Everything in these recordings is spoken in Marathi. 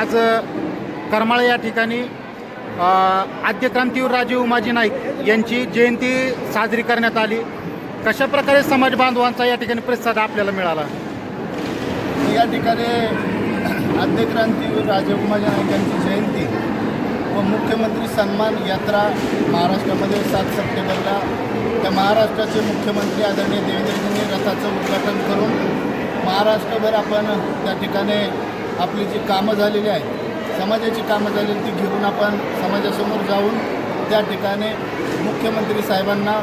आज करमाळा या ठिकाणी आद्यक्रांतीवर आद्य राजे उमाजी नाईक यांची जयंती साजरी करण्यात आली. कशा प्रकारे समाज बांधवांचा या ठिकाणी प्रतिसाद आपल्याला मिळाला? या ठिकाणी आद्य राजीव राजे उमाजी नाईक यांची जयंती व मुख्यमंत्री सन्मान यात्रा महाराष्ट्रामध्ये सात सप्टेंबरला त्या महाराष्ट्राचे मुख्यमंत्री आदरणीय देवेंद्रजींनी रथाचं उद्घाटन करून महाराष्ट्रभर आपण त्या ठिकाणी आपली जी कामं झालेली आहेत समाजाची कामं झालेली ती घेऊन आपण समाजासमोर जाऊन त्या ठिकाणी मुख्यमंत्री साहेबांना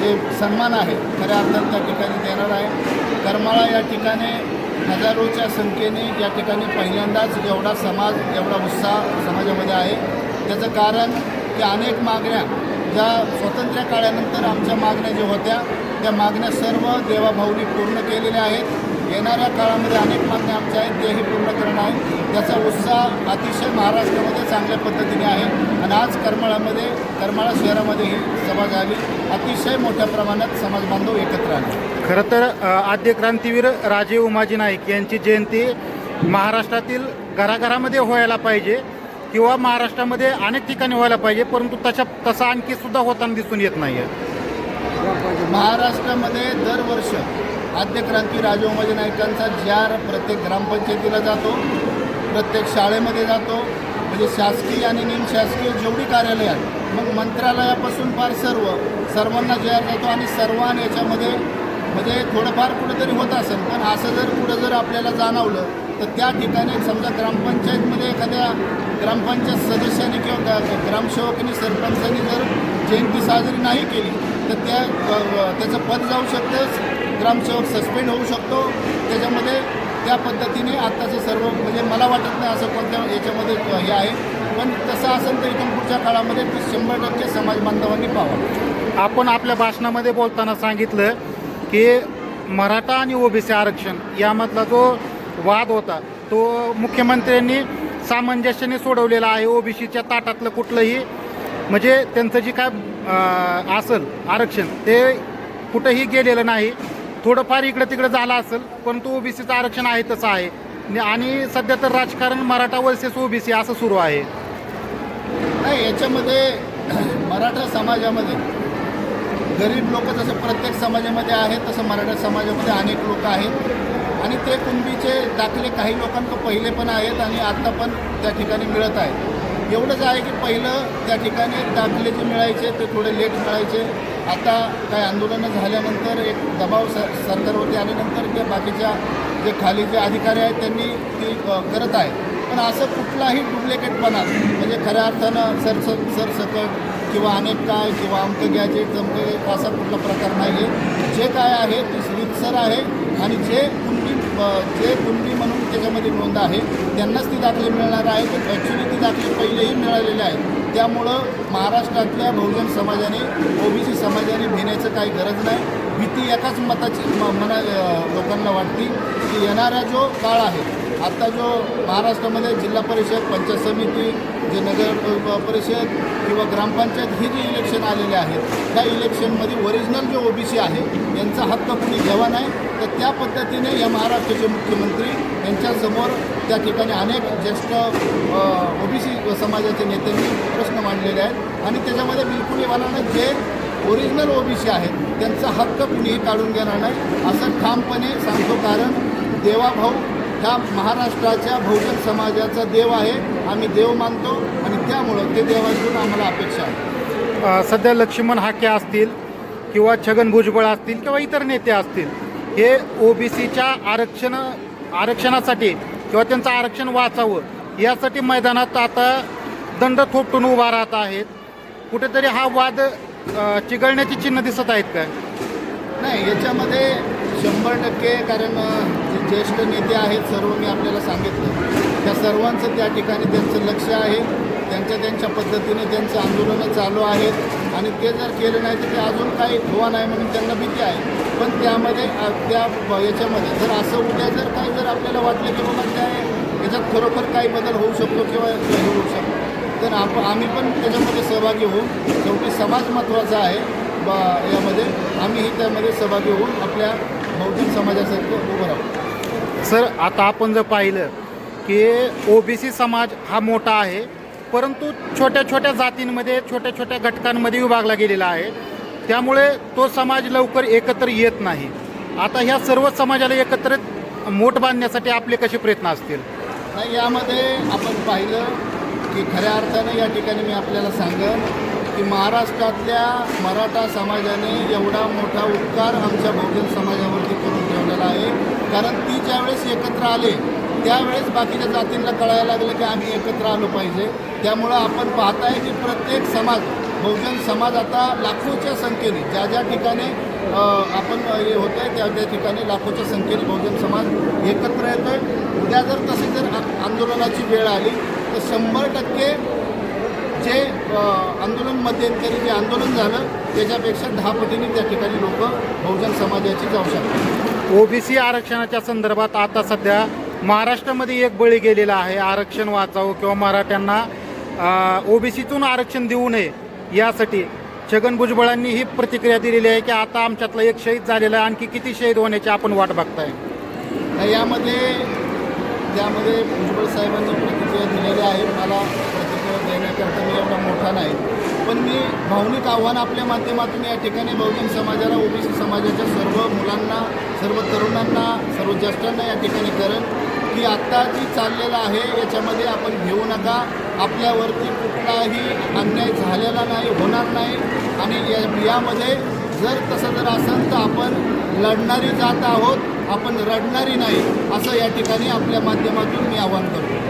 जे सन्मान आहे खऱ्या अर्थात त्या ठिकाणी देणार आहे. करमाळा या ठिकाणी हजारोच्या संख्येने या ठिकाणी पहिल्यांदाच एवढा समाज एवढा उत्साह समाजामध्ये आहे. त्याचं कारण की अनेक मागण्या ज्या स्वातंत्र्य काळानंतर आमच्या मागण्या ज्या होत्या त्या मागण्या सर्व देवाभाऊनी पूर्ण केलेल्या आहेत. येणाऱ्या काळामध्ये अनेक मागण्या आमच्या आहेत तेही पूर्ण करणं आहे. त्याचा उत्साह अतिशय महाराष्ट्रामध्ये चांगल्या पद्धतीने आहे. आणि आज करमाळामध्ये करमाळा शहरामध्ये ही सभा झाली. अतिशय मोठ्या प्रमाणात समाज बांधव एकत्र आले. खरं तर आद्य क्रांतीवीर राजे उमाजी नाईक यांची जयंती महाराष्ट्रातील घराघरामध्ये व्हायला पाहिजे किंवा महाराष्ट्रामध्ये अनेक ठिकाणी व्हायला पाहिजे परंतु तशा तसा आणखी सुद्धा होताना दिसून येत नाही आहे महाराष्ट्रामध्ये दरवर्ष आद्य क्रांती नायकांचा उमाजी जार प्रत्येक ग्रामपंचायतीला जातो प्रत्येक शाळेमध्ये जातो. म्हणजे शासकीय आणि निमशासकीय जेवढी कार्यालय आहेत मग मंत्रालयापासून फार सर्व सर्वांना जार जातो आणि सर्वांना याच्यामध्ये म्हणजे थोडंफार कुठंतरी होत असेल. पण असं जर कुठं जर आपल्याला जाणवलं तर त्या ठिकाणी समजा ग्रामपंचायतमध्ये एखाद्या ग्रामपंचायत सदस्याने किंवा ग्रामसेवकांनी सरपंचांनी जर जयंती साजरी नाही केली तर त्या त्याचं पद जाऊ शकतं ग्रामसेवक सस्पेंड होऊ शकतो. त्याच्यामध्ये त्या पद्धतीने आत्ताचं सर्व म्हणजे मला वाटत नाही असं कोणत्या याच्यामध्ये हे आहे. पण तसं असेल तर इथून पुढच्या काळामध्ये ते शंभर टक्के समाज बांधवांनी पाहावं. आपण आपल्या भाषणामध्ये बोलताना सांगितलं की मराठा आणि ओबीसी आरक्षण यामधला जो वाद होता तो मुख्यमंत्र्यांनी सामंजस्याने सोडवलेला आहे. ओबीसीच्या ताटातलं कुठलंही म्हणजे त्यांचं जे काय असेल आरक्षण ते कुठंही गेलेलं नाही. थोडंफार इकडं तिकडं झालं असेल परंतु ओबीसीचं आरक्षण आहे तसं आहे. आणि- सध्या तर राजकारण मराठा वर्सेस ओबीसी असं सुरू आहे. नाही याच्यामध्ये मराठा समाजामध्ये गरीब लोक जसं प्रत्येक समाजामध्ये आहेत तसं मराठा समाजामध्ये अनेक लोक आहेत. आणि ते कुणबीचे दाखले काही लोकांना पहिले पण आहेत आणि आत्ता पण त्या ठिकाणी मिळत आहेत. एवढंच आहे की पहिलं त्या ठिकाणी दाखले जे मिळायचे ते थोडे लेट मिळायचे. आता काय आंदोलनं झाल्यानंतर एक दबाव स सरकारवरती आल्यानंतर ते बाकीच्या जे खाली जे अधिकारी आहेत त्यांनी ती करत आहे. पण असं कुठलाही डुप्लिकेटपणा म्हणजे खऱ्या अर्थानं सरस सरसकट किंवा अनेक काय किंवा अमकं गॅजेट जमकं असा कुठला प्रकार नाही आहे जे काय आहे ते रितसर आहे आणि जे जे कुणबी म्हणून त्याच्यामध्ये नोंद आहे त्यांनाच ती दाखले मिळणार आहे तर ॲक्च्युली ती दाखले पहिलेही मिळालेले आहेत. त्यामुळं महाराष्ट्रातल्या बहुजन समाजाने ओबीसी समाजाने भिण्याचं काही गरज नाही. भीती एकाच मताची म मना लोकांना वाटते की येणारा जो काळ आहे आत्ता जो महाराष्ट्रामध्ये जिल्हा परिषद पंचायत समिती जे नगर परिषद किंवा ग्रामपंचायत हे जे इलेक्शन आलेले आहेत त्या इलेक्शनमध्ये ओरिजिनल जो ओबीसी आहे यांचा हक्क कुणी घ्यावा नाही तर त्या पद्धतीने या महाराष्ट्राचे मुख्यमंत्री यांच्यासमोर त्या ठिकाणी अनेक ज्येष्ठ ओबीसी समाजाचे नेत्यांनी प्रश्न मांडलेले आहेत. आणि त्याच्यामध्ये बिलकुल येवाना जे ओरिजिनल ओबीसी आहेत त्यांचा हक्क कुणीही काढून घेणार नाही. असं ठामपणे सांगतो कारण देवाभाऊ ह्या महाराष्ट्राच्या बहुजन समाजाचा देव आहे. आम्ही देव मानतो आणि त्यामुळं ते देवांकडून आम्हाला अपेक्षा आहे. सध्या लक्ष्मण हाके असतील किंवा छगन भुजबळ असतील किंवा इतर नेते असतील हे ओबीसीच्या आरक्षण आरक्षणासाठी किंवा त्यांचं आरक्षण वाचावं यासाठी मैदानात आता दंड थोपटून उभा राहत आहेत. कुठेतरी हा वाद चिघळण्याची चिन्ह दिसत आहेत काय नाही याच्यामध्ये शंभर टक्के कारण जे ज्येष्ठ नेते आहेत सर्व मी आपल्याला सांगितलं. त्या सर्वांचं त्या ठिकाणी त्यांचं लक्ष आहे. त्यांच्या त्यांच्या पद्धतीने त्यांचं आंदोलनं चालू आहेत आणि ते जर केलं नाही तर ते अजून काही धुवा नाही म्हणून त्यांना भीती आहे. पण त्यामध्ये त्या याच्यामध्ये जर असं उद्या जर काही जर आपल्याला वाटलं की बाबा त्या याच्यात खरोखर काही बदल होऊ शकतो किंवा होऊ शकतो तर आप आम्ही पण त्याच्यामध्ये सहभागी होऊन शेवटी समाज महत्त्वाचा आहे बा यामध्ये. आम्हीही त्यामध्ये सहभागी होऊन आपल्या बौद्धिक समाजासारखं उभं राहू. सर आता आपण जर पाहिलं की ओबीसी समाज हा मोठा आहे परंतु छोट्या छोट्या जातींमध्ये छोट्या छोट्या घटकांमध्ये विभागला गेलेला आहे. त्यामुळे तो समाज लवकर एकत्र येत नाही. आता ह्या सर्व समाजाला एकत्रित मोठ बांधण्यासाठी आपले कसे प्रयत्न असतील? नाही यामध्ये आपण पाहिलं की खऱ्या अर्थाने या ठिकाणी मी आपल्याला सांगेन की महाराष्ट्रातल्या मराठा समाजाने एवढा मोठा उपकार आमच्या बहुजन समाजावरती करून ठेवलेला आहे. कारण ती ज्यावेळेस एकत्र आले त्यावेळेस बाकीच्या जातींना कळायला लागलं की आम्ही एकत्र आलो पाहिजे. त्यामुळं आपण पाहताय की प्रत्येक समाज बहुजन समाज आता लाखोच्या संख्येने ज्या ज्या ठिकाणी आपण हे होतं आहे त्या त्या ठिकाणी लाखोच्या संख्येने बहुजन समाज एकत्र येतो आहे उद्या जर तशी जर आंदोलनाची वेळ आली तर शंभर टक्के जे आंदोलन मध्यंतरी जे आंदोलन झालं त्याच्यापेक्षा दहा पटीने त्या ठिकाणी लोक बहुजन समाजाची जाऊ शकतात. ओबीसी आरक्षणाच्या संदर्भात आता सध्या महाराष्ट्रामध्ये एक बळी गेलेला आहे आरक्षण वाचावं किंवा मराठ्यांना ओबीसीतून आरक्षण देऊ नये यासाठी छगन भुजबळांनी ही प्रतिक्रिया दिलेली आहे की आता आमच्यातला एक शहीद झालेला आहे आणखी किती शहीद होण्याची आपण वाट बघताय? तर यामध्ये त्यामध्ये भुजबळ साहेबांनी प्रतिक्रिया दिलेल्या आहेत मला प्रतिक्रिया देण्याकरता मी एवढा मोठा नाही. पण मी भावनिक आव्हान आपल्या माध्यमातून या ठिकाणी बहुजन समाजाला ओबीसी समाजाच्या सर्व मुलांना सर्व तरुणांना सर्व ज्येष्ठांना या ठिकाणी करेन की आत्ता जी चाललेलं आहे याच्यामध्ये आपण घेऊ नका. आपल्यावरती कुठलाही अन्याय झालेला नाही होणार नाही. आणि या यामध्ये जर तसं जर असेल तर आपण लढणारी जात आहोत. आपण रडणारी नाही असं या ठिकाणी आपल्या माध्यमातून मी आवाहन करतो.